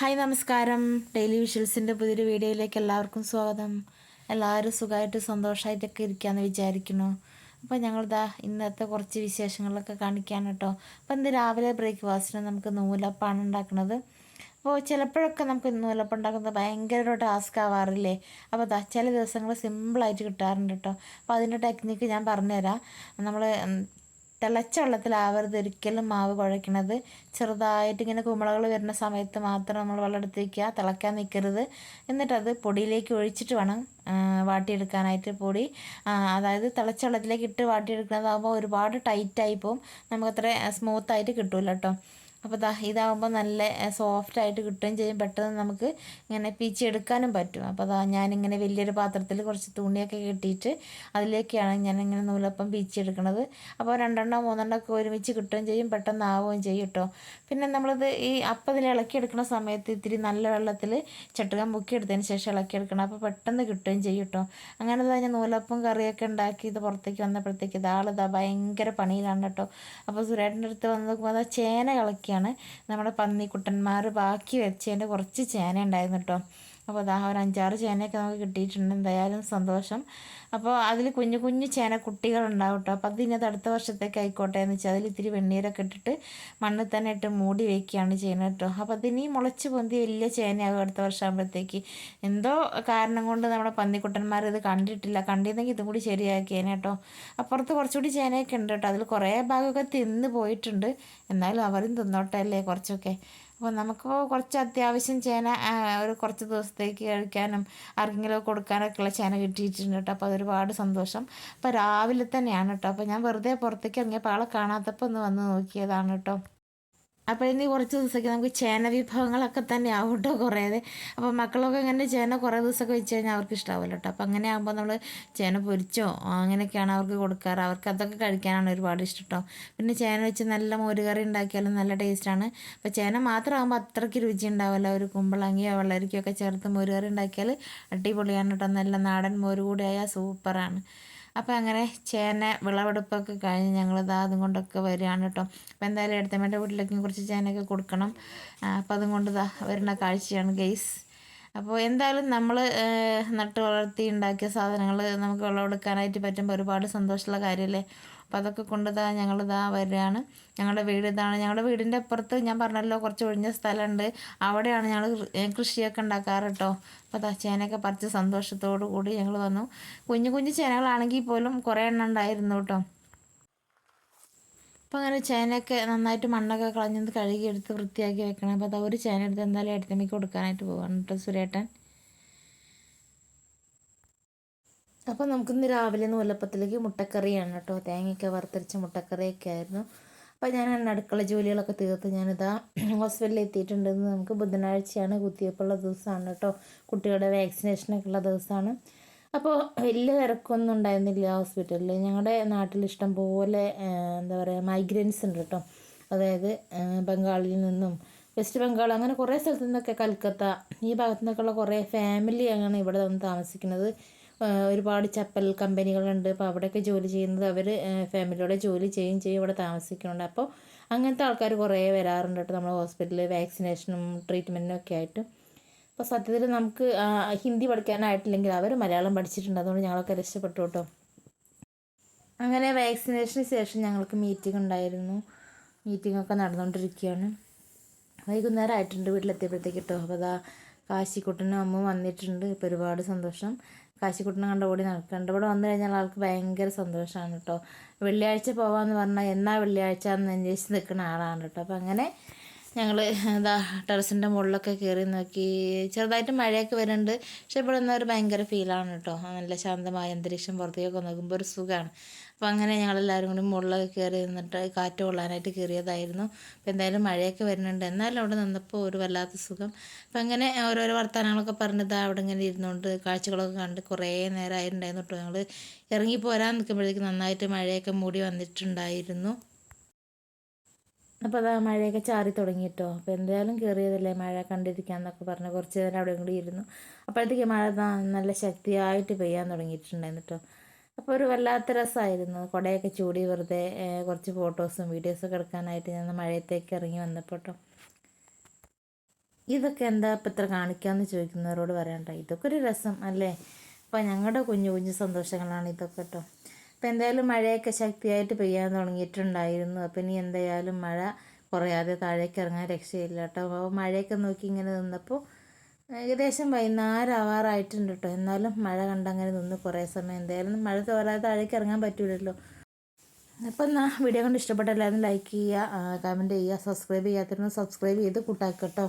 Hi നമസ്കാരം. Daily വിഷ്വൽസിന്റെ പുതിയൊരു വീഡിയോയിലേക്ക് എല്ലാവർക്കും സ്വാഗതം. എല്ലാവരും സുഖമായിട്ട് സന്തോഷമായിട്ടൊക്കെ ഇരിക്കാമെന്ന് വിചാരിക്കുന്നു. അപ്പോൾ ഞങ്ങളിതാ ഇന്നത്തെ കുറച്ച് വിശേഷങ്ങളൊക്കെ കാണിക്കാൻ കേട്ടോ. അപ്പോൾ ഇന്ന് രാവിലെ ബ്രേക്ക്ഫാസ്റ്റിന് നമുക്ക് നൂലപ്പാണ് ഉണ്ടാക്കുന്നത്. അപ്പോൾ ചിലപ്പോഴൊക്കെ നമുക്ക് നൂലപ്പം ഉണ്ടാക്കുന്നത് ഭയങ്കര ഒരു ടാസ്ക് ആവാറില്ലേ? അപ്പോൾ അതാ ചില ദിവസങ്ങൾ സിമ്പിളായിട്ട് കിട്ടാറുണ്ട് കേട്ടോ. അപ്പോൾ അതിന്റെ ടെക്നിക്ക് ഞാൻ പറഞ്ഞുതരാം. നമ്മൾ തിളച്ച വെള്ളത്തിലാവരുത് ഒരിക്കലും മാവ് കുഴയ്ക്കണത്. ചെറുതായിട്ട് ഇങ്ങനെ കുമ്പളകൾ വരുന്ന സമയത്ത് മാത്രം നമ്മൾ വെള്ളം എടുത്ത് വയ്ക്കുക. തിളയ്ക്കാൻ നിൽക്കരുത്. എന്നിട്ടത് പൊടിയിലേക്ക് ഒഴിച്ചിട്ട് വേണം വാട്ടിയെടുക്കാനായിട്ട് പൊടി. അതായത് തിളച്ച വെള്ളത്തിലേക്ക് ഇട്ട് വാട്ടിയെടുക്കുന്നതാകുമ്പോൾ ഒരുപാട് ടൈറ്റായി പോകും നമുക്കത്ര സ്മൂത്തായിട്ട് കിട്ടില്ല കേട്ടോ അപ്പോൾ ദാ ഇതാകുമ്പോൾ നല്ല സോഫ്റ്റ് ആയിട്ട് കിട്ടുകയും ചെയ്യും. പെട്ടെന്ന് നമുക്ക് ഇങ്ങനെ പീച്ചെടുക്കാനും പറ്റും. അപ്പോൾ അതാ ഞാനിങ്ങനെ വലിയൊരു പാത്രത്തിൽ കുറച്ച് തുണിയൊക്കെ കെട്ടിയിട്ട് അതിലേക്കാണ് ഞാനിങ്ങനെ നൂലപ്പം പീച്ചെടുക്കുന്നത് അപ്പോൾ രണ്ടെണ്ണം മൂന്നെണ്ണം ഒക്കെ ഒരുമിച്ച് കിട്ടുകയും ചെയ്യും. പെട്ടെന്ന് ആവുകയും ചെയ്യും കേട്ടോ. പിന്നെ നമ്മളിത് ഈ അപ്പം ഇതിൽ ഇളക്കിയെടുക്കുന്ന സമയത്ത് ഇത്തിരി നല്ല വെള്ളത്തിൽ ചട്ടുകം മുക്കി എടുത്തതിന് ശേഷം ഇളക്കിയെടുക്കണം. അപ്പോൾ പെട്ടെന്ന് കിട്ടുകയും ചെയ്യും കേട്ടോ. അങ്ങനെ തന്നെ നൂലപ്പം കറിയൊക്കെ ഉണ്ടാക്കി ഇത് പുറത്തേക്ക് വന്നപ്പോഴത്തേക്ക് ഇതാളിതാ ഭയങ്കര പണിയിലാണ് കേട്ടോ. അപ്പോൾ സുരേട്ടന്റെ അടുത്ത് വന്ന് നോക്കുമ്പോൾ അതാ ചേന ഇളക്കി. ബാക്കിയാണ് നമ്മുടെ പന്നിക്കുട്ടന്മാർ ബാക്കി വെച്ചതിന്റെ കുറച്ച് ചേന ഉണ്ടായിരുന്നു കേട്ടോ. അപ്പോൾ അതാ ഒരു അഞ്ചാറ് ചേനയൊക്കെ നമുക്ക് കിട്ടിയിട്ടുണ്ട്. എന്തായാലും സന്തോഷം. അപ്പോൾ അതിൽ കുഞ്ഞു കുഞ്ഞു ചേന കുട്ടികളുണ്ടാവും കേട്ടോ. അപ്പോൾ അതിനത് അടുത്ത വർഷത്തേക്ക് ആയിക്കോട്ടെ എന്ന് വെച്ചാൽ അതിൽ ഇത്തിരി വെണ്ണീരൊക്കെ ഇട്ടിട്ട് മണ്ണിൽ തന്നെ ഇട്ട് മൂടി വയ്ക്കുകയാണ് ചെയ്യുന്നത് കേട്ടോ. അപ്പോൾ അതിനി മുളച്ച് പൊന്തി വലിയ ചേനയാകും അടുത്ത വർഷം ആകുമ്പോഴത്തേക്ക്. എന്തോ കാരണം കൊണ്ട് നമ്മുടെ പന്നിക്കുട്ടന്മാർ ഇത് കണ്ടിട്ടില്ല. കണ്ടിരുന്നെങ്കിൽ ഇതും കൂടി ശരിയാക്കിയേനെ കേട്ടോ. അപ്പുറത്ത് കുറച്ചുകൂടി ചേനയൊക്കെ ഉണ്ട് കേട്ടോ. അതിൽ കുറേ ഭാഗമൊക്കെ തിന്ന് പോയിട്ടുണ്ട്. എന്നാലും അവരും തിന്നോട്ടെ അല്ലേ കുറച്ചൊക്കെ. അപ്പോൾ നമുക്ക് കുറച്ച് അത്യാവശ്യം ചേന ഒരു കുറച്ച് ദിവസത്തേക്ക് കഴിക്കാനും ആർക്കെങ്കിലും കൊടുക്കാനൊക്കെ ഉള്ള ചേന കിട്ടിയിട്ടുണ്ട് കേട്ടോ. അപ്പോൾ അതൊരുപാട് സന്തോഷം. അപ്പോൾ രാവിലെ തന്നെയാണ് കേട്ടോ. അപ്പോൾ ഞാൻ വെറുതെ പുറത്തേക്ക് ഇറങ്ങിയപ്പോൾ ആളെ കാണാത്തപ്പോൾ ഒന്ന് വന്ന് നോക്കിയതാണ് കേട്ടോ. അപ്പോൾ ഇനി കുറച്ച് ദിവസമൊക്കെ നമുക്ക് ചേന വിഭവങ്ങളൊക്കെ തന്നെ ആവും കേട്ടോ കുറേ. അപ്പോൾ മക്കളൊക്കെ ഇങ്ങനെ ചേന കുറേ ദിവസമൊക്കെ വെച്ച് കഴിഞ്ഞാൽ അവർക്ക് ഇഷ്ടമാവില്ല കേട്ടോ. അപ്പോൾ അങ്ങനെ ആകുമ്പോൾ നമ്മൾ ചേന പൊരിച്ചോ അങ്ങനെയൊക്കെയാണ് അവർക്ക് കൊടുക്കാറ്. അവർക്ക് അതൊക്കെ കഴിക്കാനാണ് ഒരുപാട് ഇഷ്ടം കേട്ടോ. പിന്നെ ചേന വെച്ച് നല്ല മോരുകറി ഉണ്ടാക്കിയാലും നല്ല ടേസ്റ്റാണ്. അപ്പോൾ ചേന മാത്രമാകുമ്പോൾ അത്രയ്ക്ക് രുചി ഉണ്ടാവില്ല. ഒരു കുമ്പളങ്ങിയോ വെള്ളരിക്കോ ഒക്കെ ചേർത്ത് മോരുകറി ഉണ്ടാക്കിയാൽ അടിപൊളിയാണ് കേട്ടോ. നല്ല നാടൻ മോര് കൂടി ആയാൽ സൂപ്പറാണ്. അപ്പോൾ അങ്ങനെ ചേന വിളവെടുപ്പൊക്കെ കഴിഞ്ഞ് ഞങ്ങൾ ഇതാ അതും കൊണ്ടൊക്കെ വരികയാണ് കേട്ടോ. അപ്പോൾ എന്തായാലും എടുത്തമ്മേന്റെ വീട്ടിലേക്കും കുറച്ച് ചേനയൊക്കെ കൊടുക്കണം. അപ്പോൾ അതും കൊണ്ട് ഇതാ വരുന്ന കാഴ്ചയാണ് ഗെയ്സ് അപ്പോൾ എന്തായാലും നമ്മൾ നട്ട് വളർത്തി ഉണ്ടാക്കിയ സാധനങ്ങൾ നമുക്ക് വിളവെടുക്കാനായിട്ട് പറ്റുമ്പോൾ ഒരുപാട് സന്തോഷമുള്ള കാര്യമല്ലേ? അപ്പോൾ അതൊക്കെ കൊണ്ടുതാ ഞങ്ങളിതാ വരികയാണ് ഞങ്ങളുടെ വീട് ഇതാണ്. ഞങ്ങളുടെ വീടിന്റെ അപ്പുറത്ത് ഞാൻ പറഞ്ഞല്ലോ കുറച്ച് ഒഴിഞ്ഞ സ്ഥലമുണ്ട്. അവിടെയാണ് ഞങ്ങൾ കൃഷിയൊക്കെ ഉണ്ടാക്കാറ് കേട്ടോ അപ്പോൾ ചേനയൊക്കെ പറിച്ച് സന്തോഷത്തോടു കൂടി ഞങ്ങൾ വന്നു. കുഞ്ഞു കുഞ്ഞു ചേനകളാണെങ്കിൽ പോലും കുറേ എണ്ണം ഉണ്ടായിരുന്നു കേട്ടോ. അപ്പോൾ അങ്ങനെ ചേനയൊക്കെ നന്നായിട്ട് മണ്ണൊക്കെ കളഞ്ഞത് കഴുകി എടുത്ത് വൃത്തിയാക്കി വെക്കണം. അപ്പോൾ അതാ ഒരു ചേന എടുത്ത് എന്തായാലും എടുത്തമ്മയ്ക്ക് കൊടുക്കാനായിട്ട് പോകണം കേട്ടോ സുരേട്ടൻ. അപ്പോൾ നമുക്കിന്ന് രാവിലെ നൂലപ്പത്തിലേക്ക് മുട്ടക്കറിയാണ് കേട്ടോ. തേങ്ങയൊക്കെ വറുത്തരച്ച മുട്ടക്കറിയൊക്കെ ആയിരുന്നു. അപ്പോൾ ഞാൻ അടുക്കള ജോലികളൊക്കെ തീർത്ത് ഞാനിതാ ഹോസ്പിറ്റലിൽ എത്തിയിട്ടുണ്ടെന്ന് നമുക്ക് ബുധനാഴ്ചയാണ് കുത്തിവയ്പ്പുള്ള ദിവസമാണ് കേട്ടോ. കുട്ടികളുടെ വാക്സിനേഷനൊക്കെ ഉള്ള ദിവസമാണ്. അപ്പോൾ വലിയ തിരക്കൊന്നും ഉണ്ടായിരുന്നില്ല ഹോസ്പിറ്റലിൽ ഞങ്ങളുടെ നാട്ടിൽ ഇഷ്ടം പോലെ എന്താ പറയുക മൈഗ്രൻസ് ഉണ്ട് കേട്ടോ. അതായത് ബംഗാളിൽ നിന്നും വെസ്റ്റ് ബംഗാൾ അങ്ങനെ കുറേ സ്ഥലത്തു നിന്നൊക്കെ കൽക്കത്ത ഈ ഭാഗത്തു നിന്നൊക്കെയുള്ള കുറേ ഫാമിലി അങ്ങനെ ഇവിടെ വന്ന് താമസിക്കുന്നത്. ഒരുപാട് ചപ്പൽ കമ്പനികളുണ്ട്. അപ്പോൾ അവിടെയൊക്കെ ജോലി ചെയ്യുന്നത് അവർ ഫാമിലിയോടെ ജോലി ചെയ്യും ചെയ്യും ഇവിടെ താമസിക്കുന്നുണ്ട്. അപ്പോൾ അങ്ങനത്തെ ആൾക്കാർ കുറേ വരാറുണ്ട് കേട്ടോ നമ്മുടെ ഹോസ്പിറ്റലിൽ വാക്സിനേഷനും ട്രീറ്റ്മെന്റിനും ഒക്കെ ആയിട്ട്. അപ്പോൾ സത്യത്തിൽ നമുക്ക് ഹിന്ദി പഠിക്കാനായിട്ടില്ലെങ്കിൽ അവർ മലയാളം പഠിച്ചിട്ടുണ്ട്. അതുകൊണ്ട് ഞങ്ങളൊക്കെ രക്ഷപ്പെട്ടു കേട്ടോ. അങ്ങനെ വാക്സിനേഷന് ശേഷം ഞങ്ങൾക്ക് മീറ്റിംഗ് ഉണ്ടായിരുന്നു. മീറ്റിംഗ് ഒക്കെ നടന്നുകൊണ്ടിരിക്കുകയാണ് വൈകുന്നേരം ആയിട്ടുണ്ട് വീട്ടിലെത്തിയപ്പോഴത്തേക്ക് കേട്ടോ. അപ്പോൾ അതാ കാശിക്കുട്ടനും അമ്മ വന്നിട്ടുണ്ട്. ഇപ്പോൾ ഒരുപാട് സന്തോഷം. കാശിക്കുട്ടനെ കണ്ട ഓടി നടക്കുന്നുണ്ട് ഇവിടെ വന്നു കഴിഞ്ഞാൽ ആൾക്ക് ഭയങ്കര സന്തോഷമാണ് കേട്ടോ വെള്ളിയാഴ്ച പോകാമെന്ന് പറഞ്ഞാൽ എന്നാ വെള്ളിയാഴ്ച എന്ന് അന്വേഷിച്ച് നിൽക്കുന്ന ആളാണ് കേട്ടോ അപ്പം അങ്ങനെ ഞങ്ങൾ എന്താ ടെറസിന്റെ മുകളിലൊക്കെ കയറി നോക്കി. ചെറുതായിട്ട് മഴയൊക്കെ വരുന്നുണ്ട്. പക്ഷെ ഇവിടെ നിന്നൊരു ഭയങ്കര ഫീലാണ് കേട്ടോ നല്ല ശാന്തമായ അന്തരീക്ഷം പുറത്തേക്കൊക്കെ നോക്കുമ്പോൾ ഒരു സുഖമാണ് അപ്പോൾ അങ്ങനെ ഞങ്ങളെല്ലാവരും കൂടി മുകളിലൊക്കെ കയറി നിന്നിട്ട് കാറ്റ് കൊള്ളാനായിട്ട് കയറിയതായിരുന്നു അപ്പോൾ എന്തായാലും മഴയൊക്കെ വരുന്നുണ്ട്. എന്നാലും അവിടെ നിന്നപ്പോൾ ഒരു വല്ലാത്ത സുഖം. അപ്പോൾ അങ്ങനെ ഓരോരോ വർത്തമാനങ്ങളൊക്കെ പറഞ്ഞത് അവിടെ ഇങ്ങനെ ഇരുന്നുകൊണ്ട് കാഴ്ചകളൊക്കെ കണ്ട് കുറേ നേരമായിട്ടുണ്ടായിരുന്നു കേട്ടോ ഞങ്ങൾ ഇറങ്ങി പോരാൻ നിൽക്കുമ്പോഴേക്കും നന്നായിട്ട് മഴയൊക്കെ മൂടി വന്നിട്ടുണ്ടായിരുന്നു. അപ്പോൾ അതാ മഴയൊക്കെ ചാറി തുടങ്ങി കേട്ടോ അപ്പോൾ എന്തായാലും കയറിയതല്ലേ മഴ കണ്ടിരിക്കാമെന്നൊക്കെ പറഞ്ഞ് കുറച്ച് നേരം അവിടെ കൂടി ഇരുന്നു. അപ്പോഴത്തേക്ക് മഴ നല്ല ശക്തിയായിട്ട് പെയ്യാൻ തുടങ്ങിയിട്ടുണ്ടായിരുന്നു കേട്ടോ അപ്പോൾ ഒരു വല്ലാത്ത രസമായിരുന്നു കുടയൊക്കെ ചൂടി വെറുതെ കുറച്ച് ഫോട്ടോസും വീഡിയോസൊക്കെ എടുക്കാനായിട്ട് ഞാൻ മഴയത്തേക്ക് ഇറങ്ങി വന്നപ്പോൾ കേട്ടോ ഇതൊക്കെ എന്താ ഇപ്പം ഇത്ര കാണിക്കാമെന്ന് ചോദിക്കുന്നവരോട് പറയണ്ട ഇതൊക്കെ ഒരു രസം അല്ലേ? അപ്പോൾ ഞങ്ങളുടെ കുഞ്ഞു കുഞ്ഞു സന്തോഷങ്ങളാണ് ഇതൊക്കെ കേട്ടോ അപ്പോൾ എന്തായാലും മഴയൊക്കെ ശക്തിയായിട്ട് പെയ്യാൻ തുടങ്ങിയിട്ടുണ്ടായിരുന്നു. അപ്പം ഇനി എന്തായാലും മഴ കുറയാതെ താഴേക്ക് ഇറങ്ങാൻ രക്ഷയില്ല കേട്ടോ അപ്പോൾ മഴയൊക്കെ നോക്കി ഇങ്ങനെ നിന്നപ്പോൾ ഏകദേശം വൈകുന്നേരം കേട്ടോ എന്നാലും മഴ കണ്ടങ്ങനെ നിന്ന് കുറേ സമയം. എന്തായാലും മഴ തോരാതെ താഴേക്ക് ഇറങ്ങാൻ പറ്റൂലല്ലോ. അപ്പം എന്നാ വീഡിയോ കണ്ട് ഇഷ്ടപ്പെട്ട എല്ലാവരും ലൈക്ക് ചെയ്യുക കമന്റ് ചെയ്യുക സബ്സ്ക്രൈബ് ചെയ്യാത്തവരും സബ്സ്ക്രൈബ് ചെയ്ത് കൂട്ടാക്കട്ടോ